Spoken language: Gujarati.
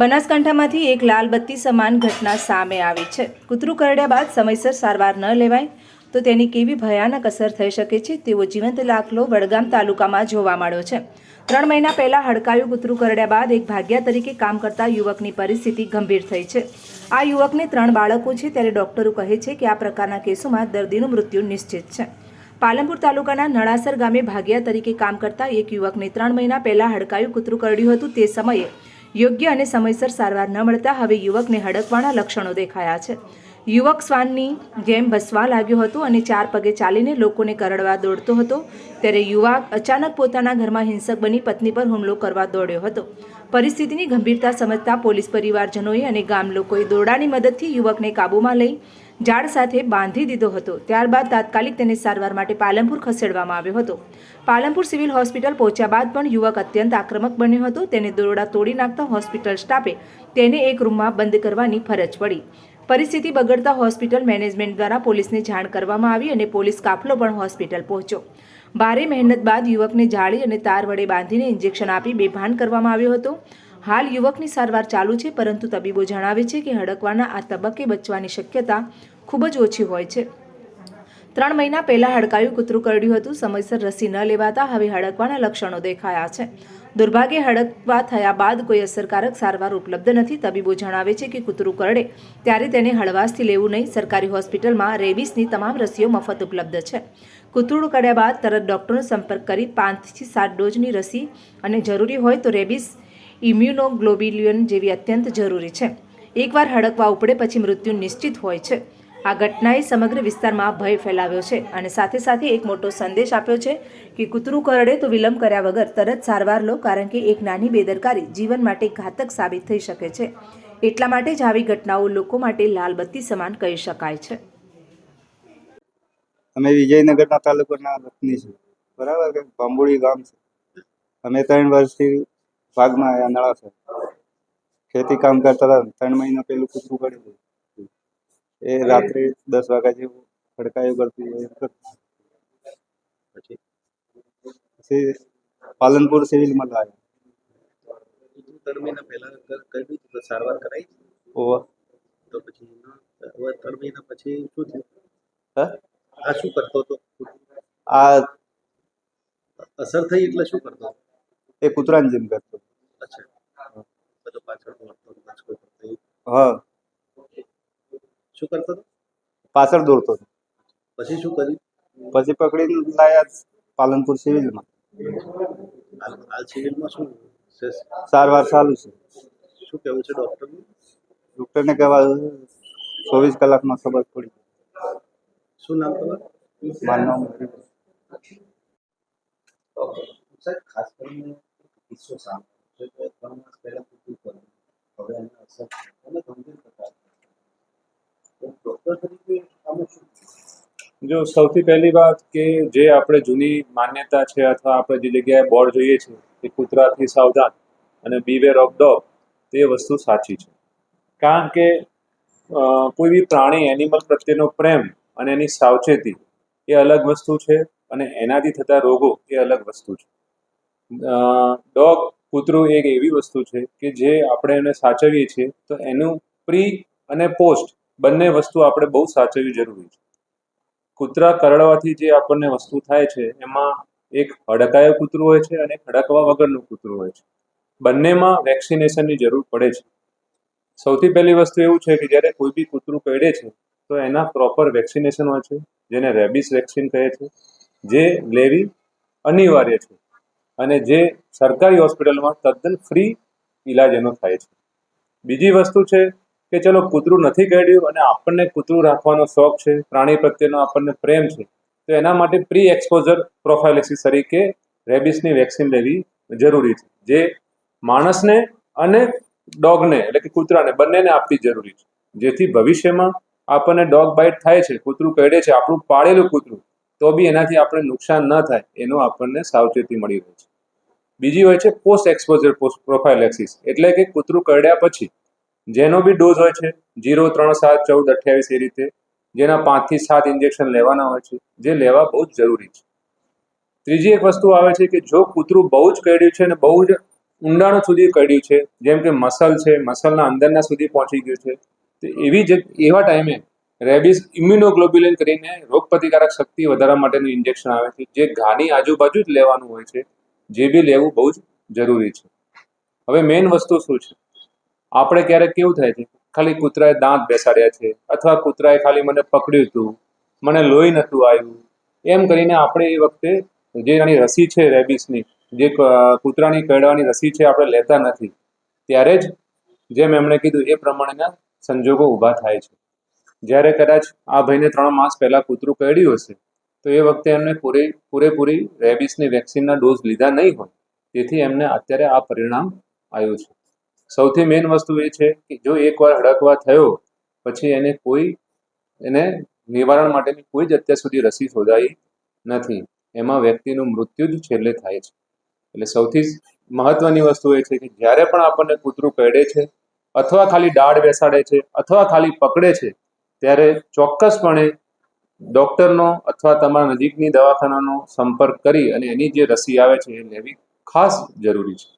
બનાસકાંઠામાંથી એક લાલ બત્તી સમાન ઘટના સામે આવી છે. કૂતરું કરડ્યા બાદ સમયસર સારવાર ન લેવાય તો તેની કેવી ભયાનક અસર થઈ શકે છે તેવો જીવંત દાખલો વડગામ તાલુકામાં જોવા મળ્યો છે. ત્રણ મહિના પહેલા હડકાયું કૂતરું કરડ્યા બાદ એક ભાગ્યા તરીકે કામ કરતા યુવકની પરિસ્થિતિ ગંભીર થઈ છે. આ યુવકને ત્રણ બાળકો છે ત્યારે ડોક્ટરો કહે છે કે આ પ્રકારના કેસોમાં દર્દીનું મૃત્યુ નિશ્ચિત છે. પાલનપુર તાલુકાના નળાસર ગામે ભાગ્યા તરીકે કામ કરતા એક યુવકને ત્રણ મહિના પહેલા હડકાયું કૂતરું કરડ્યું હતું તે સમયે યોગ્ય અને સમયસર સારવાર ન મળતા હવે યુવકને હડકવાના લક્ષણો દેખાયા છે. યુવક શ્વાનની જેમ ભસવા લાગ્યો હતો અને ચાર પગે ચાલીને લોકોને કરડવા દોડતો હતો. ત્યારે યુવક અચાનક પોતાના ઘરમાં હિંસક બની પત્ની પર હુમલો કરવા દોડ્યો હતો. પરિસ્થિતિની ગંભીરતા સમજતા પોલીસ પરિવારજનોએ અને ગામ લોકોએ દોરડાની મદદથી યુવકને કાબૂમાં લઈ ઝાડ સાથે બાંધી દીધો હતો. ત્યારબાદ તાત્કાલિક તેને સારવાર માટે પાલનપુર ખસેડવામાં આવ્યો હતો. પાલનપુર સિવિલ હોસ્પિટલ પહોંચ્યા બાદ પણ યુવક અત્યંત આક્રમક બન્યો હતો. તેને દોરડા તોડી નાખતા હોસ્પિટલ સ્ટાફે તેને એક રૂમમાં બંધ કરવાની ફરજ પડી. પરિસ્થિતિ બગડતા હોસ્પિટલ મેનેજમેન્ટ દ્વારા પોલીસને જાણ કરવામાં આવી અને પોલીસ કાફલો પણ હોસ્પિટલ પહોંચ્યો. ભારે મહેનત બાદ યુવકને જાળી અને તાર વડે બાંધીને ઇન્જેક્શન આપી બેભાન કરવામાં આવ્યો હતો. હાલ યુવકની સારવાર ચાલુ છે, પરંતુ તબીબો જણાવે છે કે હડકવાના આ તબક્કે બચવાની શક્યતા ખૂબ જ ઓછી હોય છે. ત્રણ મહિના પહેલાં હડકાયું કૂતરું કરડ્યું હતું. સમયસર રસી ન લેવાતા હવે હડકવાના લક્ષણો દેખાયા છે. દુર્ભાગ્યે હડકવા થયા બાદ કોઈ અસરકારક સારવાર ઉપલબ્ધ નથી. તબીબો જણાવે છે કે કૂતરું કરડે ત્યારે તેને હળવાશથી લેવું નહીં. સરકારી હોસ્પિટલમાં રેબિસની તમામ રસીઓ મફત ઉપલબ્ધ છે. કૂતરું કરડ્યા બાદ તરત ડૉક્ટરનો સંપર્ક કરી પાંચથી સાત ડોઝની રસી અને જરૂરી હોય તો રેબિસ ઇમ્યુનોગ્લોબ્યુલિન જેવી અત્યંત જરૂરી છે. એકવાર હડકવા ઉપડે પછી મૃત્યુ નિશ્ચિત હોય છે. આ ઘટનાએ સમગ્ર વિસ્તારમાં ભય ફેલાવ્યો છે અને સાથે સાથે એક મોટો સંદેશ આપ્યો છે કે કૂતરું કરડે તો વિલંબ કર્યા વગર તરત સારવાર લો કારણ કે એક નાની બેદરકારી જીવન માટે ઘાતક સાબિત થઈ શકે છે. એટલા માટે જ આવી ઘટનાઓ લોકો માટે લાલબત્તી સમાન કહી શકાય છે. અમે વિજયનગરના તાલુકાના વતની છે બરાબર કે ભાંબુડી ગામ છે. અમે ત્રણ વર્ષથી ભાગમાં આવ્યા નળા છે ખેતી કામ કરતા હતા. ત્રણ મહિના પહેલું કૂતરું કરી એ રાત્રે દસ વાગ્યા જેવું ખડકાયું કરતું હોય પછી? પછી પાલનપુર સિવિલમાં લાવ્યા કૂતરું ત્રણ મહિના પહેલા તો સારવાર કરાઈ? ઓવર તો પછી હવે ત્રણ મહિના પછી શું થયું? હા? આ શું કરતો હતો? આ અસર થઈ એટલે શું કરતો? એ કૂતરાની જેમ કરતો અચ્છા. પાછળ. હા. શું કરતો હતો? પાછળ દોડતો હતો. પછી શું કર્યું? પછી પકડીને લાયા પાલનપુર સિવિલમાં. હાલ સિવિલમાં શું સારવાર ચાલુ છે. શું કહેવું છે ડૉક્ટરનું? ડૉક્ટરને કહેવા ચોવીસ કલાકમાં ખબર પડી. શું નામ તમારું? મારું નામ સાહેબ ખાસ કરીને કિસ્સો સામે. આવ્યો ત્રણ માસ પહેલા કૂતરું કર્યું હવે એને અસર અને ગંભીર પ્રકાર ડૉક્ટર તરીકે આમાં શું જો સૌથી પહેલી વાત કે જે આપણે જૂની માન્યતા છે અથવા આપણે જે જગ્યાએ બોર્ડ જોઈએ છે કે કૂતરાથી સાવધાન અને બીવેર ઓફ ડોગ તે વસ્તુ સાચી છે. કારણ કે કોઈ બી પ્રાણી એનિમલ પ્રત્યેનો પ્રેમ અને એની સાવચેતી એ અલગ વસ્તુ છે અને એનાથી થતા રોગો એ અલગ વસ્તુ છે. ડોગ કૂતરું એક એવી વસ્તુ છે કે જે આપણે એને સાચવીએ છીએ તો એનું પ્રી અને પોસ્ટ બંને વસ્તુ આપણે બહુ સાચવવી જરૂરી છે. કૂતરા કરડવાથી જે આપણને વસ્તુ થાય છે, એમાં એક હડકાયો કૂતરું હોય છે અને એક હડકવા વગરનું કૂતરું હોય છે. બંનેમાં વેક્સિનેશનની જરૂર પડે છે. સૌથી પહેલી વસ્તુ એવું છે કે જ્યારે કોઈ બી કૂતરું કરડે છે, તો એના પ્રોપર વેક્સિનેશન હોય છે, જેને રેબિસ વેક્સિન કહે છે, જે લેવી અનિવાર્ય છે અને જે સરકારી હોસ્પિટલમાં તદ્દન ફ્રી ઈલાજ એનો થાય છે. બીજી વસ્તુ છે કે ચલો કૂતરું નથી કરડ્યું અને આપણને કૂતરું રાખવાનો શોખ છે, પ્રાણી પ્રત્યેનો આપણને પ્રેમ છે, તો એના માટે પ્રી એક્સપોઝર પ્રોફાઇલેસિસ તરીકે રેબિસની વેક્સિન લેવી જરૂરી છે, જે માણસને અને ડોગને એટલે કે કૂતરાને બંનેને આપવી જરૂરી છે, જેથી ભવિષ્યમાં આપણને ડોગ બાઇટ થાય છે, કૂતરું કરડે છે, આપણું પાળેલું કૂતરું, તો બી એનાથી આપણે નુકસાન ન થાય, એનો આપણને સાવચેતી મળી રહે છે. બીજી હોય છે પોસ્ટ એક્સપોઝર પ્રોફાઇલેક્સિસ એટલે કે કૂતરું કરડ્યા પછી જેનો બી ડોઝ હોય છે, જીરો, ત્રણ, સાત, ચૌદ, અઠ્યાવીસ એ રીતે, જેના પાંચથી સાત ઇન્જેક્શન લેવાના હોય છે, જે લેવા બહુ જ જરૂરી છે. ત્રીજી એક વસ્તુ આવે છે કે જો કૂતરું બહુ જ કરડ્યું છે અને બહુ જ ઊંડાણ સુધી કરડ્યું છે, જેમ કે મસલ છે, મસલના અંદરના સુધી પહોંચી ગયું છે, તો એવી જ એવા ટાઈમે રેબિસ ઇમ્યુનોગ્લોબ્યુલિન કરીને રોગપ્રતિકારક શક્તિ વધારવા માટેનું ઇન્જેક્શન આવે છે, જે ઘાની આજુબાજુ જ લેવાનું હોય છે, જે બી લેવું બહુ જ જરૂરી છે. હવે મેઇન વસ્તુ શું છે? આપણે ક્યારેક કેવું થાય છે? ખાલી કૂતરાએ દાંત બેસાડ્યા છે અથવા કૂતરાએ ખાલી મને પકડ્યું હતું, મને લોહી નહોતું આવ્યું. એમ કરીને આપણે એ વખતે જે એની રસી છે રેબિસની જે કૂતરાની કરડવાની રસી છે આપણે લેતા નથી, ત્યારે જ જેમ એમણે કીધું એ પ્રમાણેના સંજોગો ઊભા થાય છે. જ્યારે કદાચ આ ભાઈને ત્રણ માસ પહેલાં કૂતરું કરડ્યું હશે, તો એ વખતે એમને પૂરે, પૂરેપૂરી રેબિસની વેક્સિનના ડોઝ લીધા નહીં હોય. તેથી એમને અત્યારે આ પરિણામ આવ્યું છે. સૌથી મેઇન વસ્તુ એ છે કે જો એકવાર હડકવા થયો, પછી એને કોઈ, એને નિવારણ માટેની કોઈ જ અત્યાર સુધી રસી શોધાઈ નથી. એમાં વ્યક્તિનું મૃત્યુ જ છેલ્લે થાય છે. એટલે સૌથી મહત્વની વસ્તુ એ છે કે જ્યારે પણ આપણને કૂતરું કરડે છે, અથવા ખાલી દાઢ બેસાડે છે, અથવા ખાલી પકડે છે, ત્યારે ચોક્કસપણે ડૉક્ટરનો અથવા તમારા નજીકની દવાખાનાનો સંપર્ક કરી અને એની જે રસી આવે છે એ લેવી ખાસ જરૂરી છે.